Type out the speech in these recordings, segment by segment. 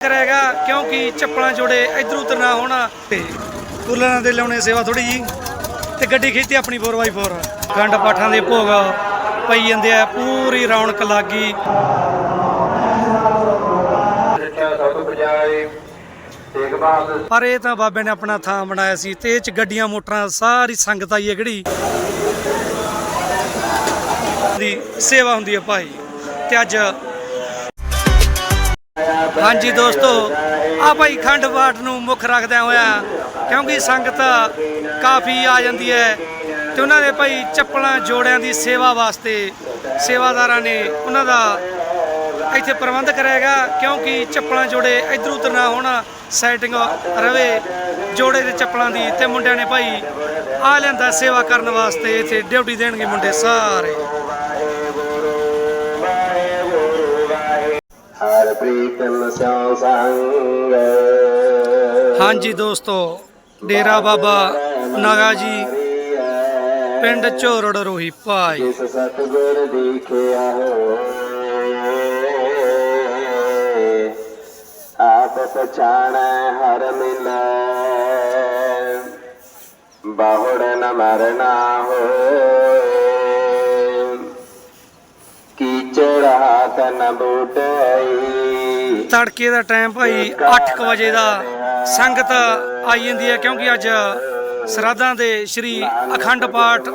ਕਰੇਗਾ, ਕਿਉਂਕਿ ਚੱਪਲਾਂ ਜੋੜੇ ਇਧਰ ਉਧਰ ਨਾ ਹੋਣਾ। ਤੇ ਕੂਲਰਾਂ ਦੇ ਲਾਉਣੇ ਸੇਵਾ ਥੋੜੀ ਜੀ ਤੇ ਗੱਡੀ ਖਿੱਚੀ ਆਪਣੀ 4x4 ਗੰਡ ਪਾਠਾਂ ਦੇ ਭੋਗ ਪਈ ਜਾਂਦੇ ਆ, ਪੂਰੀ ਰੌਣਕ ਲੱਗੀ। ਪਰ ਇਹ ਤਾਂ ਬਾਬੇ ਨੇ ਆਪਣਾ ਥਾਂ ਬਣਾਇਆ ਸੀ। ਤੇ ਇਹ ਚ ਗੱਡੀਆਂ, ਮੋਟਰਾਂ, ਸਾਰੀ ਸੰਗਤ ਆਈ ਹੈ ਕਿਹੜੀ? ਦੀ ਸੇਵਾ ਹੁੰਦੀ ਹੈ ਭਾਈ। ਤੇ ਅੱਜ ਹਾਂਜੀ ਦੋਸਤੋ ਆ ਭਾਈ ਖੰਡ ਪਾਠ ਨੂੰ ਮੁੱਖ ਰੱਖਦਿਆਂ ਹੋਇਆ, ਕਿਉਂਕਿ ਸੰਗਤ ਕਾਫੀ ਆ ਜਾਂਦੀ ਹੈ ਤੇ ਉਹਨਾਂ ਦੇ ਭਾਈ ਚੱਪਲਾਂ ਜੋੜਿਆਂ ਦੀ ਸੇਵਾ ਵਾਸਤੇ ਸੇਵਾਦਾਰਾਂ ਨੇ ਉਹਨਾਂ ਦਾ ਇੱਥੇ ਪ੍ਰਬੰਧ ਕਰਿਆਗਾ ਕਿਉਂਕਿ ਚੱਪਲਾਂ ਜੋੜੇ ਇਧਰ ਉਧਰ ਨਾ ਹੋਣ, ਸੈਟਿੰਗ ਰਵੇ ਜੋੜੇ ਦੇ ਚੱਪਲਾਂ ਦੀ ਤੇ ਮੁੰਡਿਆਂ ਨੇ ਭਾਈ ਆ ਲੈਂਦਾ ਸੇਵਾ ਕਰਨ ਵਾਸਤੇ, ਇੱਥੇ ਡਿਊਟੀ ਦੇਣਗੇ ਮੁੰਡੇ ਸਾਰੇ। ਹਰ ਪ੍ਰੀਤਮ ਸਿਉ ਸੰਗ। ਹਾਂਜੀ ਦੋਸਤੋ ਡੇਰਾ ਬਾਬਾ ਨਾਗਾ ਜੀ ਪਿੰਡ ਝੋਰੜ ਰੋਹੀ ਭਾਈ। ਜਿਸ ਸਤਿਗੁਰ ਦੀਖਿਆ ਹੋ ਆਪ ਪਛਾਣੈ ਹਰ ਮਿਲੈ। ਬਾਹੁੜ ਨ ਮਰਨਾ ਹੋਏ ਕੀਚੜ ਬੂਟਈ ਤੜਕੇ ਦਾ ਟਾਈਮ ਭਾਈ 8:00 ਵਜੇ ਦਾ ਸੰਗਤ ਆਈ ਜਾਂਦੀ ਹੈ ਕਿਉਂਕਿ ਅੱਜ ਸਰਾਧਾਂ ਦੇ ਸ਼੍ਰੀ ਅਖੰਡ ਪਾਠ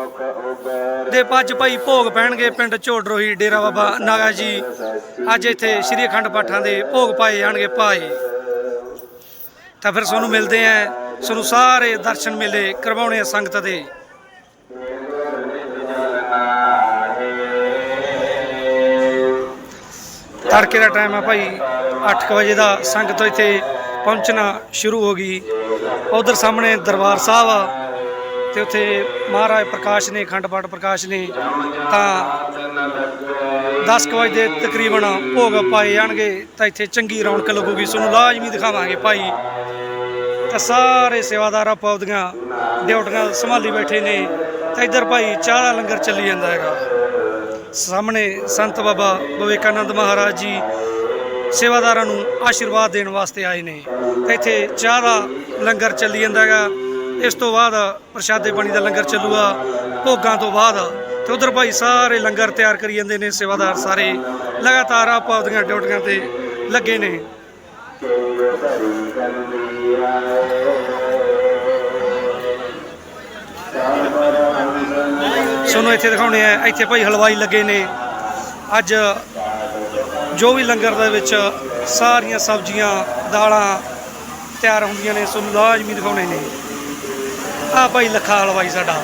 ਦੇ ਪੱਜ ਭਾਈ ਭੋਗ ਪੈਣਗੇ ਪਿੰਡ ਝੋੜਰੋਹੀ ਡੇਰਾ ਬਾਬਾ ਨਾਗਾ ਜੀ। ਅੱਜ ਇੱਥੇ ਸ਼੍ਰੀ ਅਖੰਡ ਪਾਠਾਂ ਦੇ ਭੋਗ ਪਾਏ ਜਾਣਗੇ ਭਾਈ। ਤਾਂ ਫਿਰ ਤੁਹਾਨੂੰ ਮਿਲਦੇ ਆਂ ਤੁਹਾਨੂੰ ਸਾਰੇ ਦਰਸ਼ਨ ਮੇਲੇ ਕਰਵਾਉਣੇ ਆ ਸੰਗਤ ਦੇ। ਤੜਕੇ ਦਾ ਟਾਈਮ ਆ ਭਾਈ 8:00 ਵਜੇ ਦਾ ਸੰਗਤ ਇੱਥੇ ਪਹੁੰਚਣਾ ਸ਼ੁਰੂ ਹੋ ਗਈ। ਉਧਰ ਸਾਹਮਣੇ ਦਰਬਾਰ ਸਾਹਿਬ ਆ ਤੇ ਉੱਥੇ ਮਹਾਰਾਜ ਪ੍ਰਕਾਸ਼ ਨੇ, ਅਖੰਡ ਪਾਠ ਪ੍ਰਕਾਸ਼ ਨੇ, ਤਾਂ 10 ਕੁ ਵਜੇ ਦੇ ਤਕਰੀਬਨ ਭੋਗ ਪਾਏ ਜਾਣਗੇ, ਤਾਂ ਇੱਥੇ ਚੰਗੀ ਰੌਣਕ ਲੱਗੂਗੀ। ਤੁਹਾਨੂੰ ਲਾਜ਼ਮੀ ਦਿਖਾਵਾਂਗੇ ਭਾਈ। ਤਾਂ ਸਾਰੇ ਸੇਵਾਦਾਰ ਆਪੋ ਆਪਦੀਆਂ ਡਿਊਟੀਆਂ ਸੰਭਾਲੀ ਬੈਠੇ ਨੇ। ਤਾਂ ਇੱਧਰ ਭਾਈ ਚਾਹ ਦਾ ਲੰਗਰ ਚੱਲੀ ਜਾਂਦਾ ਹੈਗਾ। ਸਾਹਮਣੇ ਸੰਤ ਬਾਬਾ ਵਿਵੇਕਾਨੰਦ ਮਹਾਰਾਜ ਜੀ ਸੇਵਾਦਾਰਾਂ ਨੂੰ ਆਸ਼ੀਰਵਾਦ ਦੇਣ ਵਾਸਤੇ ਆਏ ਨੇ। ਇੱਥੇ ਚਾਹ ਦਾ ਲੰਗਰ ਚੱਲੀ ਜਾਂਦਾ ਹੈਗਾ। ਇਸ ਤੋਂ ਬਾਅਦ ਪ੍ਰਸ਼ਾਦੇ ਪਾਣੀ ਦਾ ਲੰਗਰ ਚੱਲੂਗਾ। ਭੋਗਾਂ ਤੋਂ ਬਾਅਦ ਤੇ ਉਧਰ ਭਾਈ ਸਾਰੇ ਲੰਗਰ ਤਿਆਰ ਕਰੀ ਜਾਂਦੇ ਨੇ ਸੇਵਾਦਾਰ ਸਾਰੇ। ਲਗਾਤਾਰ ਆਪੋ ਆਪਦੀਆਂ ਡਿਊਟੀਆਂ ਤੇ ਲੱਗੇ ਨੇ। ਸੋਨੂੰ ਇੱਥੇ ਦਿਖਾਉਣੇ ਆ। ਇੱਥੇ ਭਾਈ ਹਲਵਾਈ ਲੱਗੇ ਨੇ। ਅੱਜ ਜੋ ਵੀ ਲੰਗਰ ਦੇ ਵਿੱਚ ਸਾਰੀਆਂ ਸਬਜ਼ੀਆਂ, ਦਾਲਾਂ ਤਿਆਰ ਹੁੰਦੀਆਂ ਨੇ, ਤੁਹਾਨੂੰ ਲਾਜ਼ਮੀ ਦਿਖਾਉਣੇ ਨੇ। ਆ ਭਾਈ ਲੱਖਾ ਹਲਵਾਈ ਸਾਡਾ।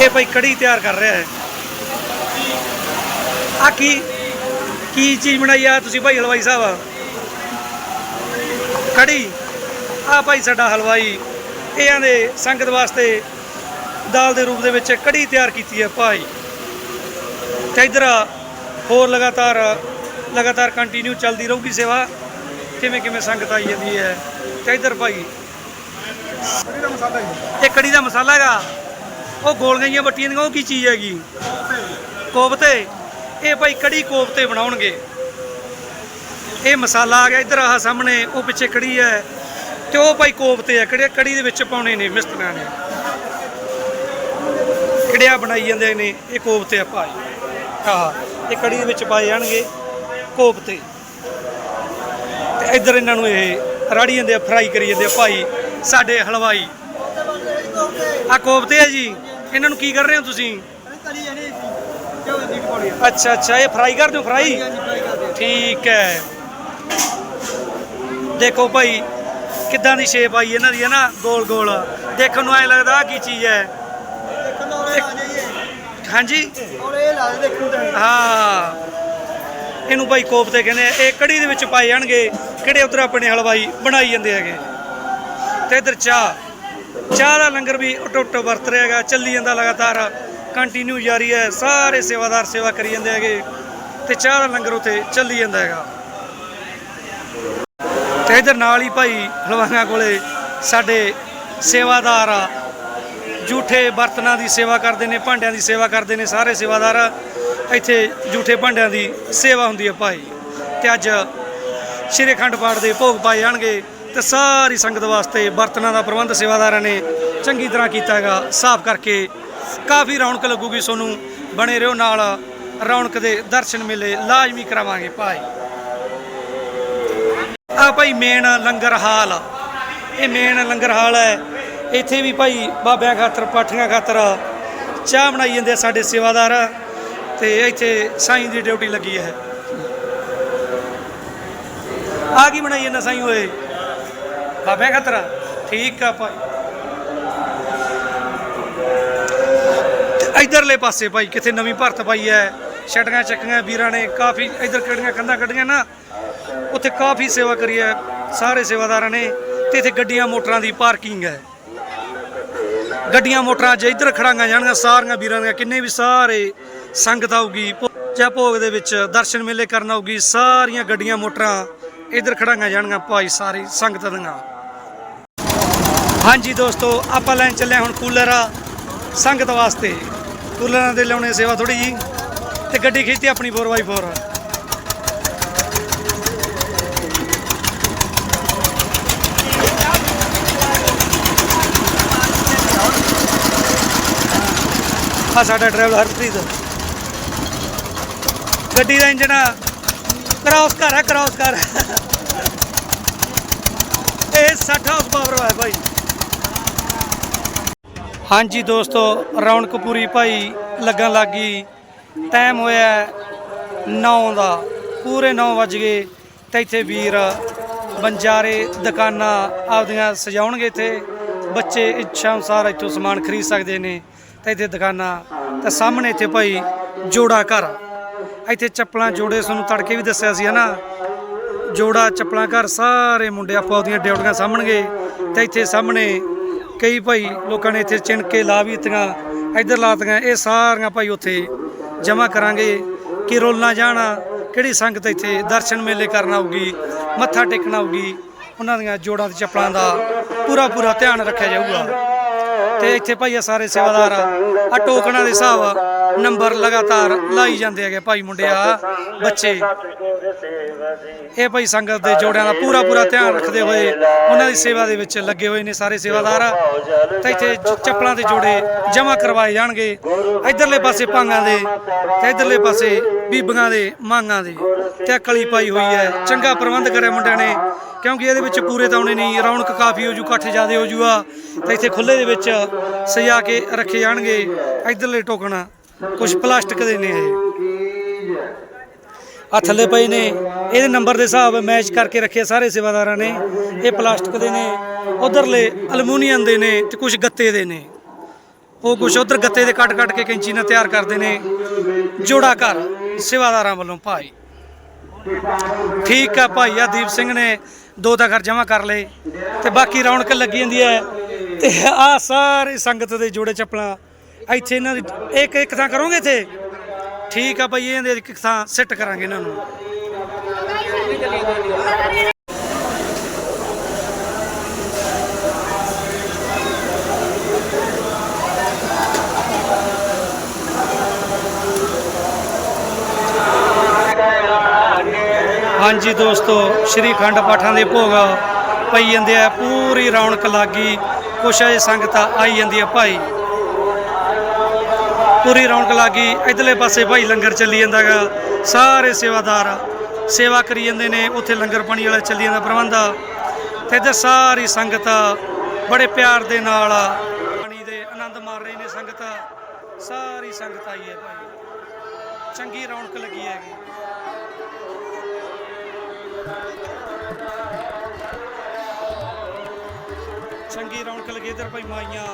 ਇਹ ਭਾਈ ਕੜੀ ਤਿਆਰ ਕਰ ਰਿਹਾ ਹੈ। ਆ ਕੀ ਕੀ ਚੀਜ਼ ਬਣਾਈ ਆ ਤੁਸੀਂ ਭਾਈ ਹਲਵਾਈ ਸਾਹਿਬ? ਕੜੀ। ਆ ਭਾਈ ਸਾਡਾ ਹਲਵਾਈ, ਇਹ ਦੇ ਸੰਗਤ ਵਾਸਤੇ ਦਾਲ ਦੇ ਰੂਪ ਦੇ ਵਿੱਚ ਕੜੀ ਤਿਆਰ ਕੀਤੀ ਹੈ ਭਾਈ। ਤੇ ਇਧਰ ਹੋਰ ਲਗਾਤਾਰ ਲਗਾਤਾਰ ਕੰਟੀਨਿਊ ਚੱਲਦੀ ਰਹੂਗੀ ਸੇਵਾ। ਕਿਵੇਂ ਕਿਵੇਂ ਸੰਗਤ ਆਈ ਜਾਂਦੀ ਹੈ। ਤੇ ਇਧਰ ਭਾਈ, ਇਹ ਕੜੀ ਦਾ ਮਸਾਲਾ ਹੈਗਾ। ਉਹ ਗੋਲੀਆਂ ਜਿਹੀਆਂ ਬੱਟੀਆਂ ਦੀਆਂ, ਉਹ ਕੀ ਚੀਜ਼ ਹੈਗੀ? ਕੋਫਤੇ। ਇਹ ਭਾਈ ਕੜੀ ਕੋਫਤੇ ਬਣਾਉਣਗੇ। ਇਹ ਮਸਾਲਾ ਆ ਗਿਆ ਇਧਰ ਆਹ ਸਾਹਮਣੇ, ਉਹ ਪਿੱਛੇ ਕੜੀ ਹੈ। ਤੇ ਉਹ ਭਾਈ ਕੋਫਤੇ ਆ ਕਿਹੜੇ ਕੜੀ ਦੇ ਵਿੱਚ ਪਾਉਣੇ ਨੇ ਮਿਸਤਰੀਆਂ ਨੇ। ਕਿਹੜਿਆ ਬਣਾਈ ਜਾਂਦੇ ਨੇ ਇਹ ਕੋਫਤੇ ਆ ਭਾਈ। ਆਹ ਇਹ ਕੜੀ ਦੇ ਵਿੱਚ ਪਾਏ ਜਾਣਗੇ ਕੋਫਤੇ ਤੇ। ਇੱਧਰ ਇਹਨਾਂ ਨੂੰ ਇਹ ਰਾੜੀ ਜਾਂਦੇ ਆ ਫਰਾਈ ਕਰੀ ਜਾਂਦੇ ਆ ਭਾਈ ਸਾਡੇ ਹਲਵਾਈ। ਆ ਕੋਫਤੇ ਆ ਜੀ। ਇਹਨਾਂ ਨੂੰ ਕੀ ਕਰ ਰਹੇ ਹੋ ਤੁਸੀਂ? ਅੱਛਾ ਅੱਛਾ ਇਹ ਫਰਾਈ ਕਰਦੇ ਹੋ ਫਰਾਈ? ਠੀਕ ਹੈ। ਦੇਖੋ ਭਾਈ ਕਿੱਦਾਂ ਦੀ ਸ਼ੇਪ ਆਈ ਇਹਨਾਂ ਦੀ ਹੈ ਨਾ? ਗੋਲ ਗੋਲ। ਦੇਖਣ ਨੂੰ ਐ ਲੱਗਦਾ ਆ ਕੀ ਚੀਜ਼ ਹੈ? ਹਾਂਜੀ? ਹਾਂ। ਇਹਨੂੰ ਭਾਈ ਕੋਫਤੇ ਕਹਿੰਦੇ ਆ ਇਹ ਕੜੀ ਦੇ ਵਿੱਚ ਪਾਏ ਜਾਣਗੇ। ਕਿਹੜੇ ਉਧਰ ਆਪਣੇ ਹਲਵਾਈ ਬਣਾਈ ਜਾਂਦੇ ਹੈਗੇ? ਤੇ ਇਧਰ ਚਾਹ। ਚਾਹ ਦਾ ਲੰਗਰ ਵੀ ਟੁੱਟ ਵਰਤ ਰਿਹਾ ਹੈਗਾ ਚੱਲੀ ਜਾਂਦਾ ਲਗਾਤਾਰ। ਕੰਟੀਨਿਊ ਜਾਰੀ ਹੈ ਸਾਰੇ ਸੇਵਾਦਾਰ ਸੇਵਾ ਕਰੀ ਜਾਂਦੇ ਹੈਗੇ। ਤੇ ਚਾਹ ਦਾ ਲੰਗਰ ਉੱਥੇ ਚੱਲੀ ਜਾਂਦਾ ਹੈਗਾ। ਤੇ ਇਧਰ ਨਾਲ ਹੀ ਭਾਈ ਹਲਵਾਈਆਂ ਕੋਲੇ ਸਾਡੇ ਸੇਵਾਦਾਰ ਆ। ਝੂਠੇ ਬਰਤਨਾਂ ਦੀ ਸੇਵਾ ਕਰਦੇ ਨੇ, ਭਾਂਡਿਆਂ ਦੀ ਸੇਵਾ ਕਰਦੇ ਨੇ, ਸਾਰੇ ਸੇਵਾਦਾਰ ਇੱਥੇ ਝੂਠੇ ਭਾਂਡਿਆਂ ਦੀ ਸੇਵਾ ਹੁੰਦੀ ਹੈ ਭਾਈ। ਤੇ ਅੱਜ ਸ਼੍ਰੀ ਅਖੰਡ ਪਾਠ ਦੇ ਭੋਗ ਪਾਏ ਜਾਣਗੇ ਤੇ ਸਾਰੀ ਸੰਗਤ ਵਾਸਤੇ ਬਰਤਨਾਂ ਦਾ ਪ੍ਰਬੰਧ ਸੇਵਾਦਾਰਾਂ ਨੇ ਚੰਗੀ ਤਰ੍ਹਾਂ ਕੀਤਾ ਹੈਗਾ। ਸਾਫ਼ ਕਰਕੇ ਕਾਫੀ ਰੌਣਕ ਲੱਗੂਗੀ ਸੋਨੂੰ। ਬਣੇ ਰਹੋ ਨਾਲ। ਰੌਣਕ ਦੇ ਦਰਸ਼ਨ ਮੇਲੇ ਲਾਜ਼ਮੀ ਕਰਾਵਾਂਗੇ ਭਾਈ। ਆ ਭਾਈ ਮੇਨ ਲੰਗਰ ਹਾਲ ਇਹ ਮੇਨ ਲੰਗਰ ਹਾਲ ਹੈ। ਇੱਥੇ ਵੀ ਭਾਈ ਬਾਬਿਆਂ ਖਾਤਰ, ਪਾਠੀਆਂ ਖਾਤਰ ਚਾਹ ਬਣਾਈ ਜਾਂਦੇ ਆ ਸਾਡੇ ਸੇਵਾਦਾਰ। ਤੇ ਇੱਥੇ ਸਾਈਂ ਦੀ ਡਿਊਟੀ ਲੱਗੀ ਹੈ। ਆ ਕੀ ਬਣਾਈ ਜਾਂਦਾ ਸਾਈਂ ਓਏ? ਬਾਬਿਆਂ ਖਾਤਰ? ਠੀਕ ਆ ਭਾਈ। ਤੇ ਇਧਰਲੇ ਪਾਸੇ ਭਾਈ, ਕਿਥੇ ਨਵੀਂ ਭਰਤ ਪਾਈ ਹੈ। ਛਟੀਆਂ ਚੱਕੀਆਂ ਵੀਰਾਂ ਨੇ ਕਾਫੀ, ਇਧਰ ਕਿਹੜੀਆਂ ਕੰਧਾਂ ਕੱਢੀਆਂ ਨਾ। ਉੱਥੇ ਕਾਫੀ ਸੇਵਾ ਕਰੀ ਹੈ, ਸਾਰੇ ਸੇਵਾਦਾਰਾਂ ਨੇ ਤੇ ਇੱਥੇ ਗੱਡੀਆਂ ਮੋਟਰਾਂ ਦੀ ਪਾਰਕਿੰਗ ਹੈ। ਗੱਡੀਆਂ ਮੋਟਰਾਂ ਜੇ ਇੱਧਰ ਖੜਾਂਗਾ ਜਾਣਗੀਆਂ, ਸਾਰੀਆਂ ਵੀਰਾਂ ਦੀਆਂ, ਕਿੰਨੇ ਵੀ ਸਾਰੇ ਸੰਗਤ ਆਊਗੀ, ਭੋ- ਜਾਂ ਭੋਗ ਦੇ ਵਿੱਚ ਦਰਸ਼ਨ ਮੇਲੇ ਕਰਨ ਆਊਗੀ, ਸਾਰੀਆਂ ਗੱਡੀਆਂ ਮੋਟਰਾਂ ਇੱਧਰ ਖੜਾਂਗਾ ਜਾਣਗੀਆਂ ਭਾਈ ਸਾਰੀ ਸੰਗਤ ਦੀਆਂ। ਹਾਂਜੀ ਦੋਸਤੋ, ਆਪਾਂ ਲੈਣ ਚੱਲੇ ਹੁਣ ਕੂਲਰ ਆ ਸੰਗਤ ਵਾਸਤੇ। ਕੂਲਰਾਂ ਦੇ ਲਾਉਣੇ ਸੇਵਾ ਥੋੜੀ ਜੀ ਤੇ ਗੱਡੀ ਖਿੱਚਤੀ ਆਪਣੀ 4x4 ਆ ਸਾਡਾ ਡਰਾਈਵਰ ਹਰਪ੍ਰੀਤ। ਗੱਡੀ ਦਾ ਇੰਜਨ ਕ੍ਰਾਸ ਕਰ ਹੈ ਕ੍ਰਾਸ ਕਰ। ਇਹ 60 ਹਾਊਸ ਪਾਵਰ ਹੈ ਭਾਈ। ਹਾਂਜੀ ਦੋਸਤੋ ਰੌਣਕ ਪੂਰੀ ਭਾਈ ਲੱਗਣ ਲੱਗੀ ਟਾਈਮ ਹੋਇਆ 9 ਦਾ। ਪੂਰੇ 9 ਵਜ ਗਏ ਤੇ ਇੱਥੇ ਵੀਰ ਬੰਜਾਰੇ ਦੁਕਾਨਾਂ ਆਪਦੀਆਂ ਸਜਾਉਣਗੇ ਇੱਥੇ। ਬੱਚੇ ਇੱਛਾ ਅਨੁਸਾਰ ਇੱਥੋਂ ਸਮਾਨ ਖਰੀਦ ਸਕਦੇ ਨੇ। ਤੇ ਇੱਥੇ ਦੁਕਾਨਾਂ, ਤੇ ਸਾਹਮਣੇ ਇੱਥੇ ਭਾਈ ਜੋੜਾ ਘਰ ਇੱਥੇ ਚੱਪਲਾਂ, ਜੋੜੇ ਤੁਹਾਨੂੰ ਤੜਕੇ ਵੀ ਦੱਸਿਆ ਸੀ, ਹਨਾ? ਜੋੜਾ, ਚੱਪਲਾਂ ਘਰ, ਸਾਰੇ ਮੁੰਡੇ ਆਪੋ ਆਪਦੀਆਂ ਡਿਊਟੀਆਂ ਸਾਹਮਣਗੇ ਤੇ ਇੱਥੇ ਸਾਹਮਣੇ ਕਈ ਭਾਈ ਲੋਕਾਂ ਨੇ ਇੱਥੇ ਚਿਣਕੇ ਲਾ ਵੀ ਦਿੱਤੀਆਂ, ਇੱਧਰ ਲਾਤੀਆਂ ਇਹ ਸਾਰੀਆਂ ਭਾਈ ਉੱਥੇ ਜਮ੍ਹਾਂ ਕਰਾਂਗੇ ਕਿ ਰੁੱਲ ਨਾ ਜਾਣਾ, ਕਿਹੜੀ ਸੰਗਤ ਇੱਥੇ ਦਰਸ਼ਨ ਮੇਲੇ ਕਰਨ ਆਊਗੀ, ਮੱਥਾ ਟੇਕਣਾ ਆਊਗੀ, ਉਹਨਾਂ ਦੀਆਂ ਜੋੜਾਂ ਤੇ ਚੱਪਲਾਂ ਦਾ ਪੂਰਾ ਪੂਰਾ ਧਿਆਨ ਰੱਖਿਆ ਜਾਊਗਾ। ਤੇ ਇੱਥੇ ਭਾਈ ਆ ਸਾਰੇ ਸੇਵਾਦਾਰ ਆ। ਟੋਕਨਾਂ ਦੇ ਹਿਸਾਬ ਨੰਬਰ ਲਗਾਤਾਰ ਲਾਈ ਜਾਂਦੇ ਹੈਗੇ ਭਾਈ ਮੁੰਡਿਆ ਬੱਚੇ। ਇਹ ਭਾਈ ਸੰਗਤ ਦੇ ਜੋੜਿਆਂ ਦਾ ਪੂਰਾ ਪੂਰਾ ਧਿਆਨ ਰੱਖਦੇ ਹੋਏ ਉਹਨਾਂ ਦੀ ਸੇਵਾ ਦੇ ਵਿੱਚ ਲੱਗੇ ਹੋਏ ਨੇ ਸਾਰੇ ਸੇਵਾਦਾਰ। ਤੇ ਇੱਥੇ ਚੱਪਲਾਂ ਦੇ ਜੋੜੇ ਜਮ੍ਹਾਂ ਕਰਵਾਏ ਜਾਣਗੇ। ਇਧਰਲੇ ਪਾਸੇ ਭਾਂਗਾਂ ਦੇ ਤੇ ਇਧਰਲੇ ਪਾਸੇ ਬੀਬੀਆਂ ਦੇ, ਮਾਂਗਾਂ ਦੇ ਤੇ ਕਲੀ ਪਾਈ ਹੋਈ ਹੈ। ਚੰਗਾ ਪ੍ਰਬੰਧ ਕਰਿਆ ਮੁੰਡਿਆਂ ਨੇ, ਕਿਉਂਕਿ ਇਹਦੇ ਵਿੱਚ ਪੂਰੇ ਤਾਂ ਆਉਣੇ ਨਹੀਂ। ਰੌਣਕ ਕਾਫੀ ਹੋ ਜੂ, ਇਕੱਠ ਜ਼ਿਆਦੇ ਹੋ ਜੂਗਾ। ਤੇ ਇੱਥੇ ਖੁੱਲੇ ਦੇ ਵਿੱਚ ਸਜਾ ਕੇ ਰੱਖੇ ਜਾਣਗੇ। ਇਧਰਲੇ ਟੋਕਣਾ ਕੁਝ ਪਲਾਸਟਿਕ ਦੇ ਨੇ ਇਹ। ਆ ਥੱਲੇ ਪਏ ਨੇ। ਇਹਦੇ ਨੰਬਰ ਦੇ ਹਿਸਾਬ ਮੈਚ ਕਰਕੇ ਰੱਖੇ ਸਾਰੇ ਸੇਵਾਦਾਰਾਂ ਨੇ। ਇਹ ਪਲਾਸਟਿਕ ਦੇ ਨੇ। ਉਧਰਲੇ ਅਲਮੂਨੀਅਮ ਦੇ ਨੇ ਤੇ ਕੁਝ ਗੱਤੇ ਦੇ ਨੇ। ਉਹ ਕੁਝ ਉਧਰ ਗੱਤੇ ਦੇ ਕੱਟ ਕੱਟ ਕੇ ਕੈਂਚੀ ਨਾਲ ਤਿਆਰ ਕਰਦੇ ਨੇ। ਜੋੜਾ ਘਰ। ਸੇਵਾਦਾਰਾਂ ਵੱਲੋਂ ਭਾਈ ਠੀਕ ਆ ਭਾਈ ਆ, ਦੀਪ ਸਿੰਘ ਨੇ ਦੋ ਤਾਂ ਘਰ ਜਮ੍ਹਾਂ ਕਰ ਲਏ ਤੇ ਬਾਕੀ ਰੌਣਕ ਲੱਗੀ ਜਾਂਦੀ ਹੈ। ਤੇ ਆ ਸਾਰੀ ਸੰਗਤ ਦੇ ਜੋੜੇ ਚੱਪਲਾਂ ਇੱਥੇ ਇਹਨਾਂ ਦੀ ਇੱਕ ਇੱਕ ਥਾਂ ਕਰੋਗੇ ਇੱਥੇ? ਠੀਕ ਆ ਭਾਈ ਇਹਨਾਂ ਦੇ ਇੱਕ ਥਾਂ ਸਿੱਟ ਕਰਾਂਗੇ ਇਹਨਾਂ ਨੂੰ। ਹਾਂਜੀ ਦੋਸਤੋ, ਸ਼੍ਰੀ ਖੰਡ ਪਾਠਾਂ ਦੇ ਭੋਗ ਪਈ ਜਾਂਦੇ ਆ, ਪੂਰੀ ਰੌਣਕ ਲੱਗੀ, ਕੁਛ ਅਜੇ ਸੰਗਤ ਆਈ ਜਾਂਦੀ ਆ ਭਾਈ। ਪੂਰੀ ਰੌਣਕ ਲੱਗੀ, ਇਧਰਲੇ ਪਾਸੇ ਭਾਈ ਲੰਗਰ ਚੱਲੀ ਜਾਂਦਾਗਾ ਸਾਰੇ ਸੇਵਾਦਾਰ ਸੇਵਾ ਕਰੀ ਜਾਂਦੇ ਨੇ, ਉੱਥੇ ਲੰਗਰ ਪਾਣੀ ਵਾਲਾ ਚੱਲੀ ਜਾਂਦਾ ਪ੍ਰਬੰਧ। ਤੇ ਇੱਧਰ ਸਾਰੀ ਸੰਗਤ ਬੜੇ ਪਿਆਰ ਦੇ ਨਾਲ ਪਾਣੀ ਦੇ ਆਨੰਦ ਮਾਰ ਰਹੀ ਨੇ ਸੰਗਤ। ਸਾਰੀ ਸੰਗਤ ਆਈ ਹੈ ਭਾਈ। ਚੰਗੀ ਰੌਣਕ ਲੱਗੀ ਹੈਗੀ। ਚੰਗੀ ਰੌਣਕ ਲੱਗੀ ਇੱਧਰ ਭਾਈ ਮਾਈਆਂ।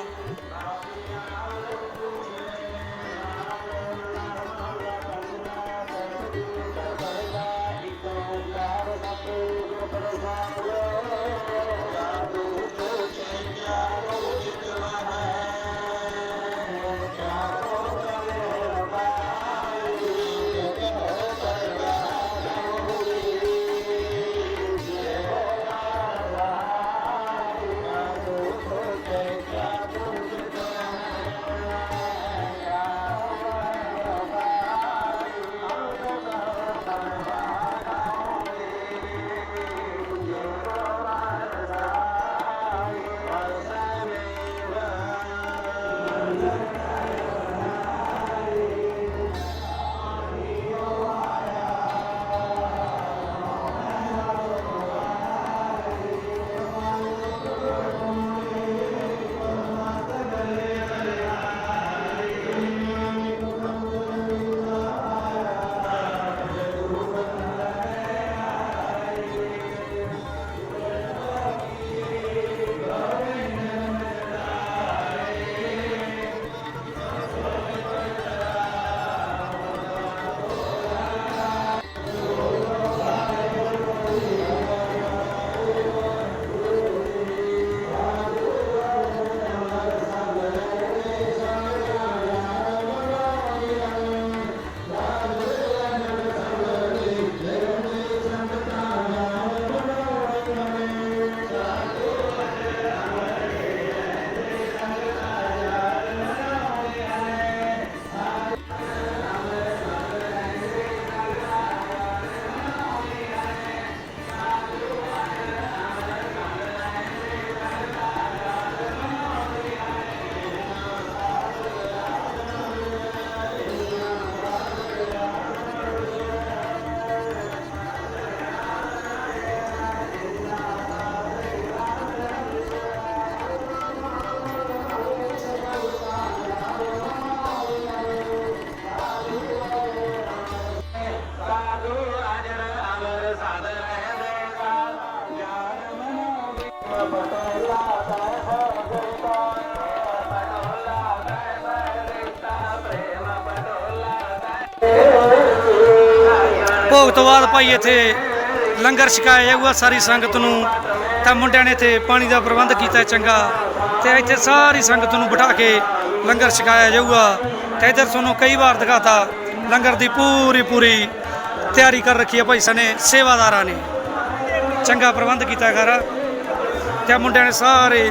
ਭੋਗ ਤੋਂ ਬਾਅਦ ਭਾਈ ਇੱਥੇ ਲੰਗਰ ਛਕਾਇਆ ਜਾਊਗਾ ਸਾਰੀ ਸੰਗਤ ਨੂੰ। ਤਾਂ ਮੁੰਡਿਆਂ ਨੇ ਇੱਥੇ ਪਾਣੀ ਦਾ ਪ੍ਰਬੰਧ ਕੀਤਾ ਚੰਗਾ। ਤੇ ਇੱਥੇ ਸਾਰੀ ਸੰਗਤ ਨੂੰ ਬਿਠਾ ਕੇ ਲੰਗਰ ਛਕਾਇਆ ਜਾਊਗਾ। ਤੇ ਇੱਧਰ ਤੁਹਾਨੂੰ ਕਈ ਵਾਰ ਦਿਖਾਤਾ, ਲੰਗਰ ਦੀ ਪੂਰੀ ਪੂਰੀ ਤਿਆਰੀ ਕਰ ਰੱਖੀ ਹੈ ਭਾਈ ਸਨੇ, ਸੇਵਾਦਾਰਾਂ ਨੇ। ਚੰਗਾ ਪ੍ਰਬੰਧ ਕੀਤਾ ਘਰ। ਤੇ ਮੁੰਡਿਆਂ ਨੇ ਸਾਰੇ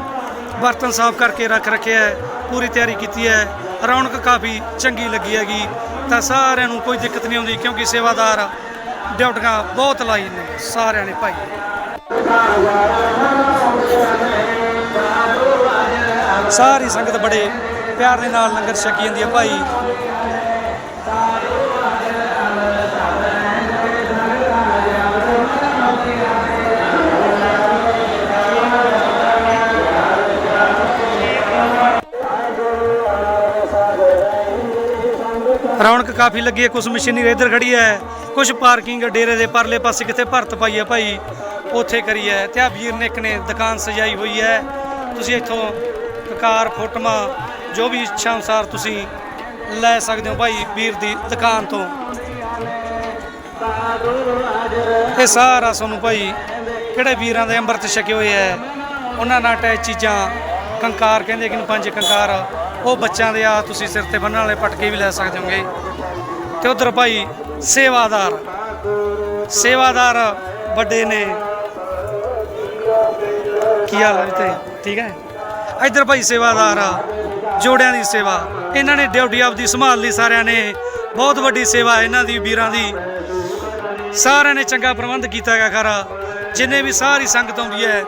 ਬਰਤਨ ਸਾਫ਼ ਕਰਕੇ ਰੱਖ ਰੱਖਿਆ ਹੈ ਪੂਰੀ ਤਿਆਰੀ ਕੀਤੀ ਹੈ ਰੌਣਕ ਕਾਫੀ ਚੰਗੀ ਲੱਗੀ ਹੈਗੀ। ਤਾਂ ਸਾਰਿਆਂ ਨੂੰ ਕੋਈ ਦਿੱਕਤ ਨਹੀਂ ਆਉਂਦੀ ਕਿਉਂਕਿ ਸੇਵਾਦਾਰ ਡਿਊਟੀਆਂ ਬਹੁਤ ਲਾਈ ਨੇ ਸਾਰਿਆਂ ਨੇ ਭਾਈ। ਸਾਰੀ ਸੰਗਤ ਬੜੇ ਪਿਆਰ ਦੇ ਨਾਲ ਲੰਗਰ ਛਕੀ ਜਾਂਦੀ ਹੈ ਭਾਈ। ਰੌਣਕ ਕਾਫੀ ਲੱਗੀ ਹੈ ਕੁਝ ਮਸ਼ੀਨਰੀ ਇੱਧਰ ਖੜੀ ਹੈ। ਕੁਝ ਪਾਰਕਿੰਗ ਡੇਰੇ ਦੇ ਪਰਲੇ ਪਾਸੇ ਕਿਤੇ ਭਰਤ ਪਾਈ ਹੈ ਭਾਈ? ਉੱਥੇ ਕਰੀ ਹੈ ਤੇ ਆ ਵੀਰ ਨੇ ਇੱਕ ਨੇ ਦੁਕਾਨ ਸਜਾਈ ਹੋਈ ਹੈ। ਤੁਸੀਂ ਇੱਥੋਂ ਕਕਾਰ ਫੋਟੋਆਂ, ਜੋ ਵੀ ਇੱਛਾ ਅਨੁਸਾਰ ਤੁਸੀਂ ਲੈ ਸਕਦੇ ਹੋ ਭਾਈ ਵੀਰ ਦੀ ਦੁਕਾਨ ਤੋਂ। ਇਹ ਸਾਰਾ ਤੁਹਾਨੂੰ ਭਾਈ ਕਿਹੜੇ ਵੀਰਾਂ ਦੇ ਅੰਮ੍ਰਿਤ ਛਕੇ ਹੋਏ ਹੈ? ਉਹਨਾਂ ਨਾਲ ਅਟੈਚ ਚੀਜ਼ਾਂ, ਕੰਕਾਰ ਕਹਿੰਦੇ ਕਿ ਪੰਜ ਕੰਕਾਰ। ਉਹ ਬੱਚਿਆਂ ਦੇ ਆ ਤੁਸੀਂ ਸਿਰ ਤੇ ਬੰਨਣ ਵਾਲੇ ਪਟਕੇ ਵੀ ਲੈ ਸਕਦੇ ਹੋਗੇ। ਤੇ ਉਧਰ ਭਾਈ ਸੇਵਾਦਾਰ। ਸੇਵਾਦਾਰ ਵੱਡੇ ਨੇ। ਕੀ ਹਾਲ ਹੈ ਜੀ ਤੇ ਠੀਕ ਹੈ? ਇੱਧਰ ਭਾਈ ਸੇਵਾਦਾਰ ਆ, ਜੋੜਿਆਂ ਦੀ ਸੇਵਾ। ਇਹਨਾਂ ਨੇ ਡਿਊਟੀ ਆਪਦੀ ਸੰਭਾਲ ਲਈ ਸਾਰਿਆਂ ਨੇ। ਬਹੁਤ ਵੱਡੀ ਸੇਵਾ ਇਹਨਾਂ ਦੀ ਵੀਰਾਂ ਦੀ। ਸਾਰਿਆਂ ਨੇ ਚੰਗਾ ਪ੍ਰਬੰਧ ਕੀਤਾ ਹੈਗਾ ਖਰਾ। ਜਿੰਨੇ ਵੀ ਸਾਰੀ ਸੰਗਤ ਆਉਂਦੀ ਹੈ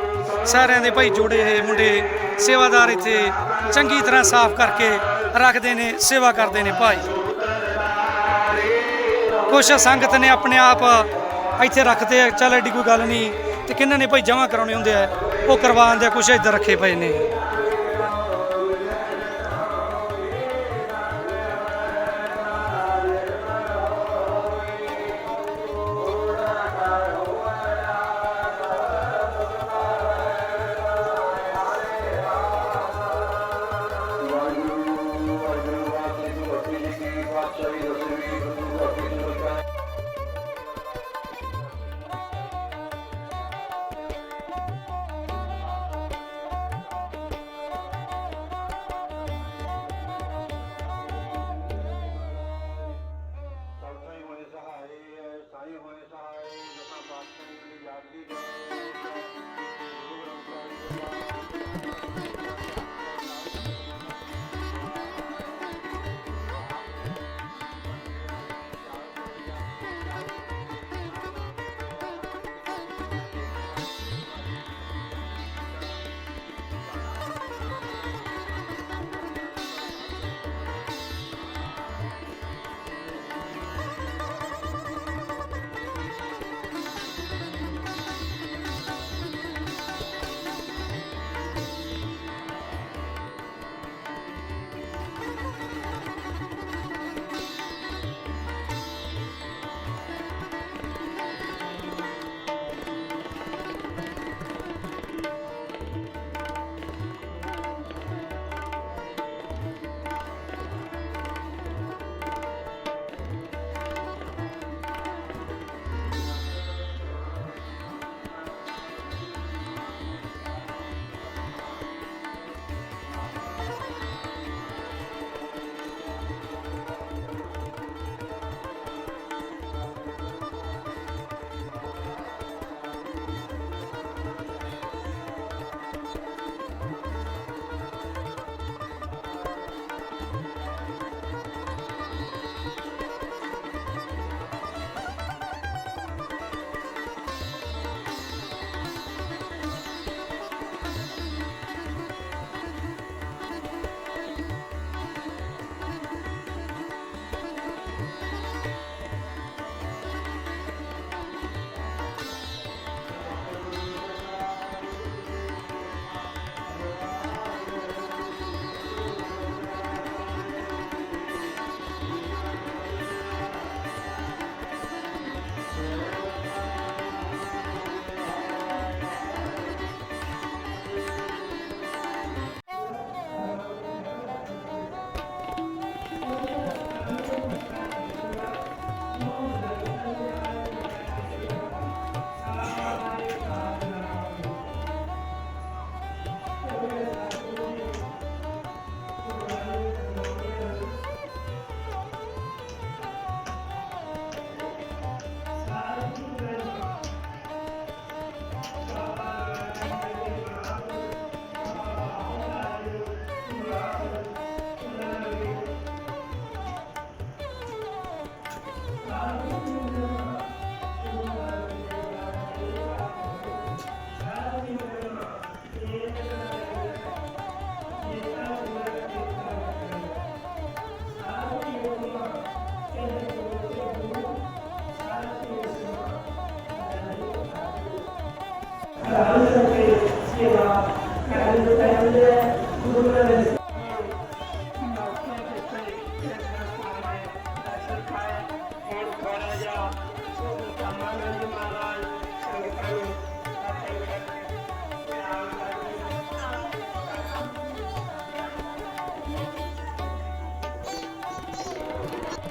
ਸਾਰਿਆਂ ਦੇ ਭਾਈ ਜੋੜੇ ਹੋਏ ਮੁੰਡੇ। ਸੇਵਾਦਾਰ ਇੱਥੇ ਚੰਗੀ ਤਰ੍ਹਾਂ ਸਾਫ਼ ਕਰਕੇ ਰੱਖਦੇ ਨੇ ਸੇਵਾ ਕਰਦੇ ਨੇ ਭਾਈ। ਕੁਛ ਸੰਗਤ ਨੇ ਆਪਣੇ ਆਪ ਇੱਥੇ ਰੱਖਦੇ ਆ, ਚੱਲ ਐਡੀ ਕੋਈ ਗੱਲ ਨਹੀਂ। ਤੇ ਕਿਹਨਾਂ ਨੇ ਭਾਈ ਜਮ੍ਹਾਂ ਕਰਾਉਣੇ ਹੁੰਦੇ ਆ? ਉਹ ਕਰਵਾਉਣ ਆ ਕੁਛ ਇੱਧਰ ਰੱਖੇ ਪਏ ਨੇ।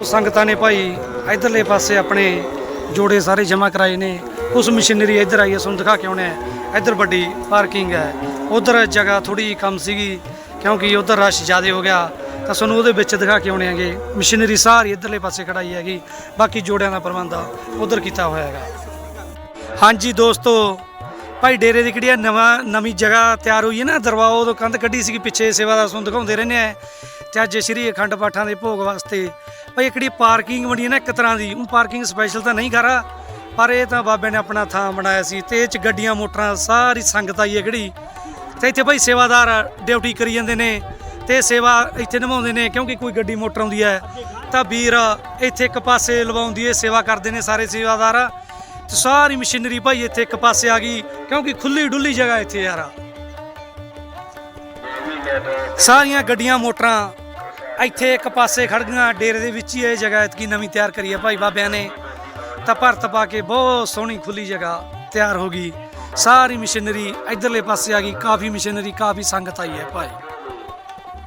ਸੰਗਤਾਂ ਨੇ ਭਾਈ ਇਧਰਲੇ ਪਾਸੇ ਆਪਣੇ ਜੋੜੇ ਸਾਰੇ ਜਮ੍ਹਾਂ ਕਰਾਏ ਨੇ। ਉਸ ਮਸ਼ੀਨਰੀ ਇੱਧਰ ਆਈ ਹੈ, ਤੁਹਾਨੂੰ ਦਿਖਾ ਕੇ ਆਉਣੇ ਆ। ਇੱਧਰ ਵੱਡੀ ਪਾਰਕਿੰਗ ਹੈ। ਉਧਰ ਜਗ੍ਹਾ ਥੋੜੀ ਕੰਮ ਸੀਗੀ, ਕਿਉਂਕਿ ਉਧਰ ਰਸ਼ ਜ਼ਿਆਦਾ ਹੋ ਗਿਆ। ਤਾਂ ਤੁਹਾਨੂੰ ਉਹਦੇ ਵਿੱਚ ਦਿਖਾ ਕੇ ਆਉਣੇ ਹੈਗੇ। ਮਸ਼ੀਨਰੀ ਸਾਰੀ ਇੱਧਰਲੇ ਪਾਸੇ ਖੜਾਈ ਹੈਗੀ। ਬਾਕੀ ਜੋੜਿਆਂ ਦਾ ਪ੍ਰਬੰਧ ਆ, ਉਧਰ ਕੀਤਾ ਹੋਇਆ ਹੈਗਾ। ਹਾਂਜੀ ਦੋਸਤੋ, ਭਾਈ ਡੇਰੇ ਦੀ ਕਿਹੜੀ ਆ? ਨਵਾਂ, ਨਵੀਂ ਜਗ੍ਹਾ ਤਿਆਰ ਹੋਈ ਹੈ ਨਾ ਦਰਵਾਜ਼ਾ ਉਦੋਂ ਕੰਧ ਕੱਢੀ ਸੀਗੀ, ਪਿੱਛੇ ਸੇਵਾਦਾਰ ਤੁਹਾਨੂੰ ਦਿਖਾਉਂਦੇ ਰਹਿੰਦੇ ਆ। ਤੇ ਅੱਜ ਸ਼੍ਰੀ ਅਖੰਡ ਪਾਠਾਂ ਦੇ ਭੋਗ ਵਾਸਤੇ ਭਾਈ ਇਹ ਕਿਹੜੀ ਪਾਰਕਿੰਗ ਬਣੀ ਹੈ ਨਾ, ਇੱਕ ਤਰ੍ਹਾਂ ਦੀ, ਉਹ ਪਾਰਕਿੰਗ ਸਪੈਸ਼ਲ ਤਾਂ ਨਹੀਂ ਕਰਾ ਪਰ ਇਹ ਤਾਂ ਬਾਬੇ ਨੇ ਆਪਣਾ ਥਾਂ ਬਣਾਇਆ ਸੀ। ਤੇ ਇਹ ਚ ਗੱਡੀਆਂ, ਮੋਟਰਾਂ, ਸਾਰੀ ਸੰਗਤ ਆਈ ਹੈ ਕਿਹੜੀ ਤੇ ਇੱਥੇ ਭਾਈ ਸੇਵਾਦਾਰ ਡਿਊਟੀ ਕਰੀ ਜਾਂਦੇ ਨੇ। ਤੇ ਸੇਵਾ ਇੱਥੇ ਨਿਭਾਉਂਦੇ ਨੇ, ਕਿਉਂਕਿ ਕੋਈ ਗੱਡੀ ਮੋਟਰ ਆਉਂਦੀ ਹੈ, ਤਾਂ ਵੀਰ ਇੱਥੇ ਇੱਕ ਪਾਸੇ ਲਵਾਉਂਦੀ ਏ ਸੇਵਾ ਕਰਦੇ ਨੇ ਸਾਰੇ ਸੇਵਾਦਾਰ। ਤੇ ਸਾਰੀ ਮਸ਼ੀਨਰੀ ਭਾਈ ਇੱਥੇ ਇੱਕ ਪਾਸੇ ਆ ਗਈ, ਕਿਉਂਕਿ ਖੁੱਲੀ ਡੁੱਲੀ ਜਗ੍ਹਾ ਇੱਥੇ ਯਾਰ। ਸਾਰੀਆਂ ਗੱਡੀਆਂ, ਮੋਟਰਾਂ ਇੱਥੇ ਇੱਕ ਪਾਸੇ ਖੜ ਗਈਆਂ, ਡੇਰੇ ਦੇ ਵਿੱਚ ਹੀ ਇਹ ਜਗ੍ਹਾ ਇਤਕੀ ਨਵੀਂ ਤਿਆਰ ਕਰੀ ਹੈ ਭਾਈ ਬਾਬਿਆਂ ਨੇ। ਤਾਂ ਭਰਤ ਪਾ ਕੇ ਬਹੁਤ ਸੋਹਣੀ ਖੁੱਲੀ ਜਗ੍ਹਾ ਤਿਆਰ ਹੋ ਗਈ। ਸਾਰੀ ਮਸ਼ੀਨਰੀ ਇਧਰਲੇ ਪਾਸੇ ਆ ਗਈ, ਕਾਫੀ ਮਸ਼ੀਨਰੀ, ਕਾਫੀ ਸੰਗਤ ਆਈ ਹੈ ਭਾਈ।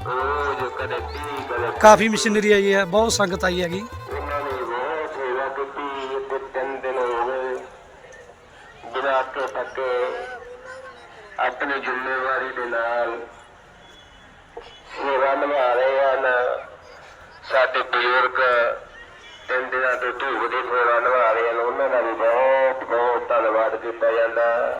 ਰੋਜ਼ ਕਦੇ ਤੀ ਕਦੇ ਕਾਫੀ ਮਸ਼ੀਨਰੀ ਆਈ ਹੈ, ਬਹੁਤ ਸੰਗਤ ਆਈ ਹੈਗੀ। ਉਹਨਾਂ ਨੇ ਬਹੁਤ ਸੇਵਾ ਕੀਤੀ ਤੇ ਤਿੰਨ ਦਿਨ ਹੋ ਗਏ ਬਿਨਾਂ ਕੇ ਥੱਕੇ ਆਪਣੀ ਜ਼ਿੰਮੇਵਾਰੀ ਦੇ ਨਾਲ ਸੇਵਾ ਨਿਭਾ ਰਹੇ ਹਨ। ਸਾਡੇ ਬਜ਼ੁਰਗ ਤਿੰਨ ਦਿਨਾਂ ਤੋਂ ਧੂਪ ਦੀ ਸੇਵਾ ਨਿਭਾ ਰਹੇ ਹਨ। ਉਹਨਾਂ ਦਾ ਵੀ ਬਹੁਤ ਬਹੁਤ ਧੰਨਵਾਦ ਕੀਤਾ ਜਾਂਦਾ।